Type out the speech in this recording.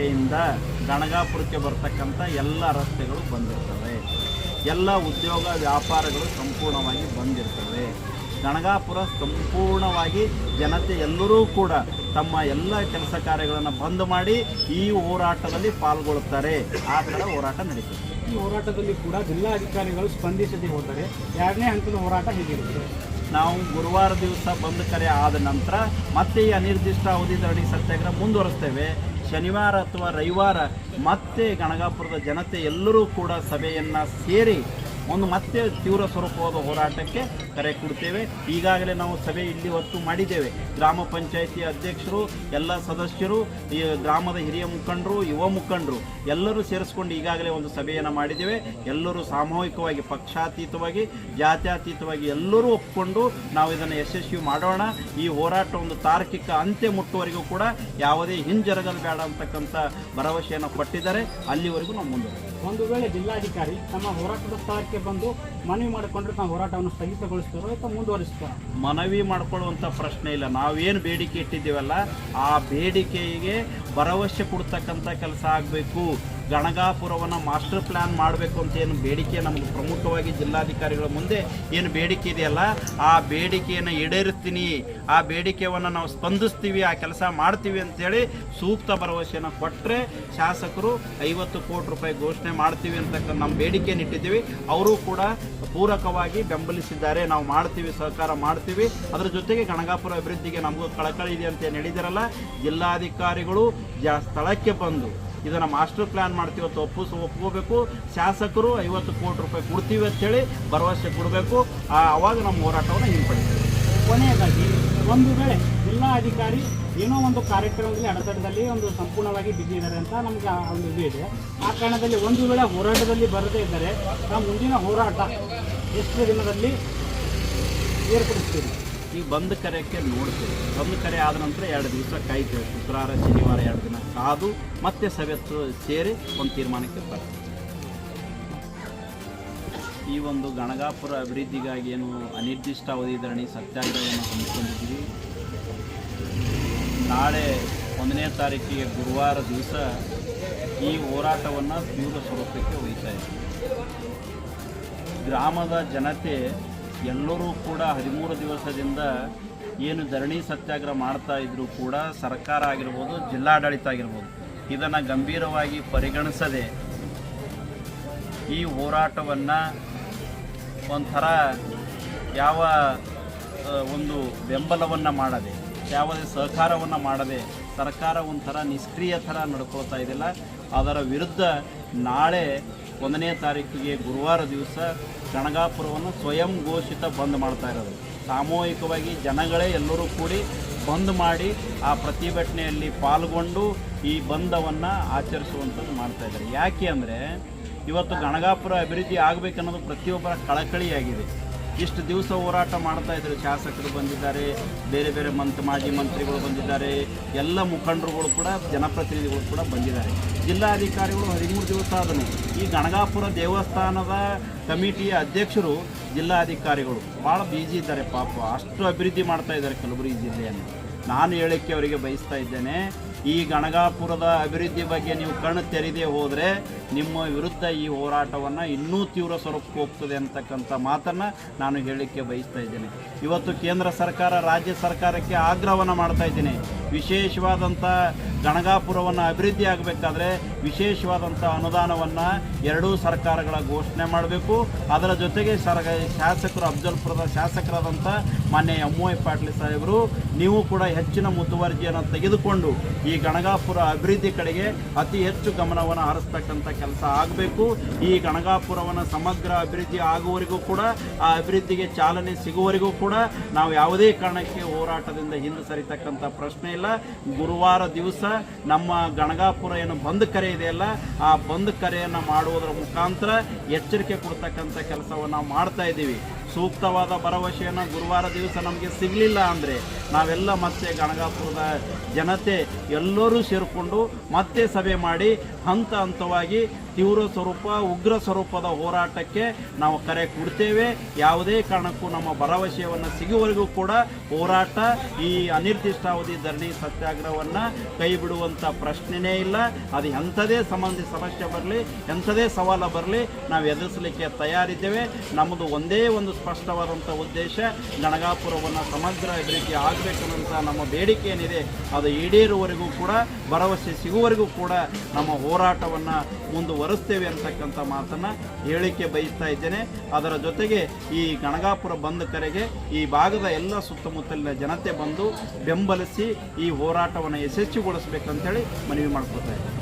ಯಿಂದ ಗಣಗಾಪುರಕ್ಕೆ ಬರ್ತಕ್ಕಂಥ ಎಲ್ಲ ರಸ್ತೆಗಳು ಬಂದಿರ್ತವೆ. ಎಲ್ಲ ಉದ್ಯೋಗ ವ್ಯಾಪಾರಗಳು ಸಂಪೂರ್ಣವಾಗಿ ಬಂದಿರ್ತವೆ. ಗಣಗಾಪುರ ಸಂಪೂರ್ಣವಾಗಿ ಜನತೆ ಎಲ್ಲರೂ ಕೂಡ ತಮ್ಮ ಎಲ್ಲ ಕೆಲಸ ಕಾರ್ಯಗಳನ್ನು ಬಂದ್ ಮಾಡಿ ಈ ಹೋರಾಟದಲ್ಲಿ ಪಾಲ್ಗೊಳ್ಳುತ್ತಾರೆ ಆ ಥರ ಹೋರಾಟ ನಡೀತದೆ. ಈ ಹೋರಾಟದಲ್ಲಿ ಕೂಡ ಜಿಲ್ಲಾಧಿಕಾರಿಗಳು ಸ್ಪಂದಿಸದೆ ಹೋದರೆ ಎರಡನೇ ಹಂತದ ಹೋರಾಟ ಹೇಗಿರುತ್ತೆ? ನಾವು ಗುರುವಾರ ದಿವಸ ಬಂದ್ ಕರೆ ಆದ ನಂತರ ಮತ್ತೆ ಈ ಅನಿರ್ದಿಷ್ಟ ಅವಧಿ ಧರಣಿ ಸತ್ಯಾಗ್ರಹ ಮುಂದುವರಿಸ್ತೇವೆ. ಶನಿವಾರ ಅಥವಾ ರವಿವಾರ ಮತ್ತೆ ಗಣಗಾಪುರದ ಜನತೆ ಎಲ್ಲರೂ ಕೂಡ ಸಭೆಯನ್ನು ಸೇರಿ ಒಂದು ಮತ್ತೆ ತೀವ್ರ ಸ್ವರೂಪವಾದ ಹೋರಾಟಕ್ಕೆ ಕರೆ ಕೊಡ್ತೇವೆ. ಈಗಾಗಲೇ ನಾವು ಸಭೆ ಇಲ್ಲಿ ಹೊತ್ತು ಮಾಡಿದ್ದೇವೆ. ಗ್ರಾಮ ಪಂಚಾಯಿತಿ ಅಧ್ಯಕ್ಷರು, ಎಲ್ಲ ಸದಸ್ಯರು, ಈ ಗ್ರಾಮದ ಹಿರಿಯ ಮುಖಂಡರು, ಯುವ ಮುಖಂಡರು ಎಲ್ಲರೂ ಸೇರಿಸ್ಕೊಂಡು ಈಗಾಗಲೇ ಒಂದು ಸಭೆಯನ್ನು ಮಾಡಿದ್ದೇವೆ. ಎಲ್ಲರೂ ಸಾಮೂಹಿಕವಾಗಿ, ಪಕ್ಷಾತೀತವಾಗಿ, ಜಾತ್ಯಾತೀತವಾಗಿ ಎಲ್ಲರೂ ಒಪ್ಪಿಕೊಂಡು ನಾವು ಇದನ್ನು ಯಶಸ್ವಿ ಮಾಡೋಣ. ಈ ಹೋರಾಟ ಒಂದು ತಾರ್ಕಿಕ ಅಂತ್ಯ ಮುಟ್ಟುವರೆಗೂ ಕೂಡ ಯಾವುದೇ ಹಿಂಜರಗಲು ಬೇಡ ಅಂತಕ್ಕಂಥ ಭರವಸೆಯನ್ನು ಕೊಟ್ಟಿದ್ದಾರೆ. ಅಲ್ಲಿವರೆಗೂ ನಾವು ಮುಂದುವರೆದ ಒಂದು ವೇಳೆ ಜಿಲ್ಲಾಧಿಕಾರಿ ತಮ್ಮ ಹೋರಾಟದ ಸ್ಥಳಕ್ಕೆ ಬಂದು ಮನವಿ ಮಾಡಿಕೊಂಡ್ರೆ ನಾವು ಹೋರಾಟವನ್ನು ಸ್ಥಗಿತಗೊಳಿಸ್ತಾರೋ, ಅಥವಾ ಮುಂದುವರಿಸ್ತಾರೋ? ಮನವಿ ಮಾಡ್ಕೊಳ್ಳುವಂಥ ಪ್ರಶ್ನೆ ಇಲ್ಲ. ನಾವೇನು ಬೇಡಿಕೆ ಇಟ್ಟಿದ್ದೀವಲ್ಲ, ಆ ಬೇಡಿಕೆಗೆ ಭರವಸೆ ಕೊಡ್ತಕ್ಕಂಥ ಕೆಲಸ ಆಗಬೇಕು. ಗಣಗಾಪುರವನ್ನು ಮಾಸ್ಟರ್ ಪ್ಲ್ಯಾನ್ ಮಾಡಬೇಕು ಅಂತ ಏನು ಬೇಡಿಕೆ ನಮಗೆ ಪ್ರಮುಖವಾಗಿ ಜಿಲ್ಲಾಧಿಕಾರಿಗಳ ಮುಂದೆ ಏನು ಬೇಡಿಕೆ ಇದೆಯಲ್ಲ, ಆ ಬೇಡಿಕೆಯನ್ನು ಈಡೇರಿಸ್ತೀನಿ, ಆ ಬೇಡಿಕೆಯನ್ನು ನಾವು ಸ್ಪಂದಿಸ್ತೀವಿ, ಆ ಕೆಲಸ ಮಾಡ್ತೀವಿ ಅಂತೇಳಿ ಸೂಕ್ತ ಭರವಸೆಯನ್ನು ಕೊಟ್ಟರೆ ಶಾಸಕರು ಐವತ್ತು ಕೋಟಿ ರೂಪಾಯಿ ಘೋಷಣೆ ಮಾಡ್ತೀವಿ ಅಂತಕ್ಕಂಥ ನಮ್ಮ ಬೇಡಿಕೆಯನ್ನು ಇಟ್ಟಿದ್ದೀವಿ. ಅವರು ಕೂಡ ಪೂರಕವಾಗಿ ಬೆಂಬಲಿಸಿದ್ದಾರೆ. ನಾವು ಮಾಡ್ತೀವಿ, ಸಹಕಾರ ಮಾಡ್ತೀವಿ. ಅದರ ಜೊತೆಗೆ ಗಣಗಾಪುರ ಅಭಿವೃದ್ಧಿಗೆ ನಮಗೂ ಕಳಕಳಿ ಇದೆ ಅಂತ ಏನು ಹೇಳಿದಾರಲ್ಲ, ಜಿಲ್ಲಾಧಿಕಾರಿಗಳು ಸ್ಥಳಕ್ಕೆ ಬಂದು ಇದನ್ನು ಮಾಸ್ಟರ್ ಪ್ಲ್ಯಾನ್ ಮಾಡ್ತೀವಿ ಅಂತ ಒಪ್ಪಿಸ್ ಒಪ್ಕೋಬೇಕು. ಶಾಸಕರು ಐವತ್ತು ಕೋಟಿ ರೂಪಾಯಿ ಕೊಡ್ತೀವಿ ಅಂತೇಳಿ ಭರವಸೆ ಕೊಡಬೇಕು. ಆವಾಗ ನಮ್ಮ ಹೋರಾಟವನ್ನು ಹಿಂಪಡಿಸ್ತೀವಿ ಕೊನೆಯದಾಗಿ, ಒಂದು ವೇಳೆ ಜಿಲ್ಲಾಧಿಕಾರಿ ಏನೋ ಒಂದು ಕಾರ್ಯಕ್ರಮದಲ್ಲಿ ಅಡೆತಡೆದಲ್ಲಿ ಒಂದು ಸಂಪೂರ್ಣವಾಗಿ ಬಿಜಿ ಇದ್ದಾರೆ ಅಂತ ನಮಗೆ ಒಂದು ಇದು ಇದೆ. ಆ ಕಾರಣದಲ್ಲಿ ಒಂದು ವೇಳೆ ಹೋರಾಟದಲ್ಲಿ ಬರದೇ ಇದ್ದರೆ, ನಾವು ಮುಂದಿನ ಹೋರಾಟ ಎಷ್ಟು ದಿನದಲ್ಲಿ ಏರ್ಪಡಿಸ್ತೀವಿ? ಈಗ ಬಂದ್ ಕರೆಕ್ಕೆ ನೋಡ್ತೀವಿ. ಬಂದ್ ಕರೆ ಆದ ನಂತರ ಎರಡು ದಿವಸ ಕಾಯ್ತೇವೆ. ಶುಕ್ರವಾರ, ಶನಿವಾರ ಎರಡು ದಿನ ಕಾದು ಮತ್ತೆ ಸಭೆ ಸೇರಿ ಒಂದು ತೀರ್ಮಾನಕ್ಕೆ ಬರ್ತೀವಿ. ಈ ಒಂದು ಗಣಗಾಪುರ ಅಭಿವೃದ್ಧಿಗಾಗಿ ಏನು ಅನಿರ್ದಿಷ್ಟ ಅವಧಿ ಧರಣಿ, ಸತ್ಯಾಗ್ರಹವನ್ನು ಹಮ್ಮಿಕೊಂಡಿದ್ದೀವಿ. ನಾಳೆ ಒಂದನೇ ತಾರೀಕಿಗೆ ಗುರುವಾರ ದಿವಸ ಈ ಹೋರಾಟವನ್ನು ತೀವ್ರ ಸ್ವರೂಪಕ್ಕೆ ಒಯ್ತಾ ಇದ್ದೀವಿ. ಗ್ರಾಮದ ಜನತೆ ಎಲ್ಲರೂ ಕೂಡ ಹದಿಮೂರು ದಿವಸದಿಂದ ಏನು ಧರಣಿ ಸತ್ಯಾಗ್ರಹ ಮಾಡ್ತಾ ಇದ್ದರೂ ಕೂಡ ಸರ್ಕಾರ ಆಗಿರ್ಬೋದು, ಜಿಲ್ಲಾಡಳಿತ ಆಗಿರ್ಬೋದು, ಇದನ್ನು ಗಂಭೀರವಾಗಿ ಪರಿಗಣಿಸದೆ ಈ ಹೋರಾಟವನ್ನು ಒಂಥರ ಯಾವ ಒಂದು ಬೆಂಬಲವನ್ನು ಮಾಡದೆ, ಯಾವುದೇ ಸಹಕಾರವನ್ನು ಮಾಡದೆ ಸರ್ಕಾರ ಒಂಥರ ನಿಷ್ಕ್ರಿಯ ಥರ ನಡ್ಕೊಳ್ತಾ ಇದ್ದಿಲ್ಲ ಅದರ ವಿರುದ್ಧ ನಾಳೆ ಒಂದನೇ ತಾರೀಕಿಗೆ ಗುರುವಾರ ದಿವಸ ಗಣಗಾಪುರವನ್ನು ಸ್ವಯಂ ಘೋಷಿತ ಬಂದ್ ಮಾಡ್ತಾ ಇರೋದು. ಸಾಮೂಹಿಕವಾಗಿ ಜನಗಳೇ ಎಲ್ಲರೂ ಕೂಡಿ ಬಂದ್ ಮಾಡಿ ಆ ಪ್ರತಿಭಟನೆಯಲ್ಲಿ ಪಾಲ್ಗೊಂಡು ಈ ಬಂದವನ್ನು ಆಚರಿಸುವಂಥದ್ದು ಮಾಡ್ತಾ ಇದ್ದಾರೆ. ಯಾಕೆ ಅಂದರೆ ಇವತ್ತು ಗಣಗಾಪುರ ಅಭಿವೃದ್ಧಿ ಆಗಬೇಕನ್ನೋದು ಪ್ರತಿಯೊಬ್ಬರ ಕಳಕಳಿಯಾಗಿದೆ. ಇಷ್ಟು ದಿವಸ ಹೋರಾಟ ಮಾಡ್ತಾ ಇದ್ರು. ಶಾಸಕರು ಬಂದಿದ್ದಾರೆ, ಬೇರೆ ಬೇರೆ ಮಂತ್, ಮಾಜಿ ಮಂತ್ರಿಗಳು ಬಂದಿದ್ದಾರೆ. ಎಲ್ಲ ಮುಖಂಡರುಗಳು ಕೂಡ, ಜನಪ್ರತಿನಿಧಿಗಳು ಕೂಡ ಬಂದಿದ್ದಾರೆ. ಜಿಲ್ಲಾಧಿಕಾರಿಗಳು ಹದಿಮೂರು ದಿವಸ ಆದನು. ಈ ಗಣಗಾಪುರ ದೇವಸ್ಥಾನದ ಕಮಿಟಿಯ ಅಧ್ಯಕ್ಷರು ಜಿಲ್ಲಾಧಿಕಾರಿಗಳು. ಭಾಳ ಬೀಜಿ ಇದ್ದಾರೆ ಪಾಪ. ಅಷ್ಟು ಅಭಿವೃದ್ಧಿ ಮಾಡ್ತಾ ಇದ್ದಾರೆ ಕಲಬುರಗಿ ಜಿಲ್ಲೆಯನ್ನು. ನಾನು ಹೇಳಕ್ಕೆ ಅವರಿಗೆ ಬಯಸ್ತಾ ಇದ್ದೇನೆ ಈ ಗಣಗಾಪುರದ ಅಭಿವೃದ್ಧಿ ಬಗ್ಗೆ ನೀವು ಕಣ್ಣು ತೆರೆದೇ ಹೋದರೆ ನಿಮ್ಮ ವಿರುದ್ಧ ಈ ಹೋರಾಟವನ್ನು ಇನ್ನೂ ತೀವ್ರ ಸ್ವರೂಪಕ್ಕೆ ಹೋಗ್ತದೆ ಅಂತಕ್ಕಂಥ ಮಾತನ್ನು ನಾನು ಹೇಳಲಿಕ್ಕೆ ಬಯಸ್ತಾ ಇದ್ದೇನೆ. ಇವತ್ತು ಕೇಂದ್ರ ಸರ್ಕಾರ, ರಾಜ್ಯ ಸರ್ಕಾರಕ್ಕೆ ಆಗ್ರಹವನ್ನು ಮಾಡ್ತಾ ಇದ್ದೀನಿ. ವಿಶೇಷವಾದಂಥ ಗಣಗಾಪುರವನ್ನು ಅಭಿವೃದ್ಧಿ ಆಗಬೇಕಾದ್ರೆ ವಿಶೇಷವಾದಂಥ ಅನುದಾನವನ್ನು ಎರಡೂ ಸರ್ಕಾರಗಳ ಘೋಷಣೆ ಮಾಡಬೇಕು. ಅದರ ಜೊತೆಗೆ ಸರ್, ಶಾಸಕರು, ಅಫ್ಜಲ್ಪುರದ ಶಾಸಕರಾದಂಥ ಮಾನ್ಯ ಎಂ ವೈ ಪಾಟೀಲ್ ಸಾಹೇಬರು, ನೀವು ಕೂಡ ಹೆಚ್ಚಿನ ಮುತುವರ್ಜಿಯನ್ನು ತೆಗೆದುಕೊಂಡು ಈ ಗಣಗಾಪುರ ಅಭಿವೃದ್ಧಿ ಕಡೆಗೆ ಅತಿ ಹೆಚ್ಚು ಗಮನವನ್ನು ಹರಿಸ್ತಕ್ಕಂಥ ಕೆಲಸ ಆಗಬೇಕು. ಈ ಗಣಗಾಪುರವನ್ನು ಸಮಗ್ರ ಅಭಿವೃದ್ಧಿ ಆಗುವವರೆಗೂ ಕೂಡ, ಆ ಅಭಿವೃದ್ಧಿಗೆ ಚಾಲನೆ ಸಿಗುವವರೆಗೂ ಕೂಡ ನಾವು ಯಾವುದೇ ಕಾರಣಕ್ಕೆ ಹೋರಾಟದಿಂದ ಹಿಂದೆ ಸರಿತಕ್ಕಂಥ ಪ್ರಶ್ನೆ ಇಲ್ಲ. ಗುರುವಾರ ದಿವಸ ನಮ್ಮ ಗಣಗಾಪುರ ಏನು ಬಂದ್ ಕರೆ ಇದೆಯಲ್ಲ ಆ ಬಂದ್ ಕರೆಯನ್ನು ಮಾಡುವುದರ ಮುಖಾಂತರ ಎಚ್ಚರಿಕೆ ಕೊಡ್ತಕ್ಕಂಥ ಕೆಲಸವನ್ನು ಮಾಡ್ತಾ ಇದ್ದೀವಿ. ಸೂಕ್ತವಾದ ಭರವಸೆಯನ್ನು ಗುರುವಾರ ದಿವಸ ನಮಗೆ ಸಿಗಲಿಲ್ಲ ಅಂದರೆ ನಾವೆಲ್ಲ ಮತ್ತೆ ಗಣಗಾಪುರದ ಜನತೆ ಎಲ್ಲರೂ ಸೇರಿಕೊಂಡು ಮತ್ತೆ ಸಭೆ ಮಾಡಿ ಹಂತ ಹಂತವಾಗಿ ತೀವ್ರ ಸ್ವರೂಪ, ಉಗ್ರ ಸ್ವರೂಪದ ಹೋರಾಟಕ್ಕೆ ನಾವು ಕರೆ ಕೊಡ್ತೇವೆ. ಯಾವುದೇ ಕಾರಣಕ್ಕೂ ನಮ್ಮ ಭರವಸೆಯನ್ನು ಸಿಗುವವರೆಗೂ ಕೂಡ ಹೋರಾಟ ಈ ಅನಿರ್ದಿಷ್ಟಾವಧಿ ಧರಣಿ ಸತ್ಯಾಗ್ರಹವನ್ನು ಕೈ ಬಿಡುವಂಥ ಪ್ರಶ್ನೆಯೇ ಇಲ್ಲ. ಅದು ಎಂಥದೇ ಸಂಬಂಧಿ ಸಮಸ್ಯೆ ಬರಲಿ, ಎಂಥದೇ ಸವಾಲು ಬರಲಿ, ನಾವು ಎದುರಿಸಲಿಕ್ಕೆ ತಯಾರಿದ್ದೇವೆ. ನಮ್ಮದು ಒಂದೇ ಒಂದು ಸ್ಪಷ್ಟವಾದಂಥ ಉದ್ದೇಶ ನನಗಾಪುರವನ್ನು ಸಮಗ್ರ ಅಭಿವೃದ್ಧಿ ಆಗಬೇಕನ್ನೋಂಥ ನಮ್ಮ ಬೇಡಿಕೆ ಏನಿದೆ, ಅದು ಈಡೇರುವವರೆಗೂ ಕೂಡ, ಭರವಸೆ ಸಿಗುವವರೆಗೂ ಕೂಡ ನಮ್ಮ ಹೋರಾಟವನ್ನು ಮುಂದುವರಿಸ್ತೇವೆ ಅಂತಕ್ಕಂಥ ಮಾತನ್ನು ಹೇಳಿಕೆ ಬಯಸ್ತಾ ಇದ್ದೇನೆ. ಅದರ ಜೊತೆಗೆ ಈ ಗಣಗಾಪುರ ಬಂದ್ ಕರೆಗೆ ಈ ಭಾಗದ ಎಲ್ಲ ಸುತ್ತಮುತ್ತಲಿನ ಜನತೆ ಬಂದು ಬೆಂಬಲಿಸಿ ಈ ಹೋರಾಟವನ್ನು ಯಶಸ್ವಿಗೊಳಿಸಬೇಕಂತೇಳಿ ಮನವಿ ಮಾಡ್ಕೊತಾ ಇದ್ದೇನೆ.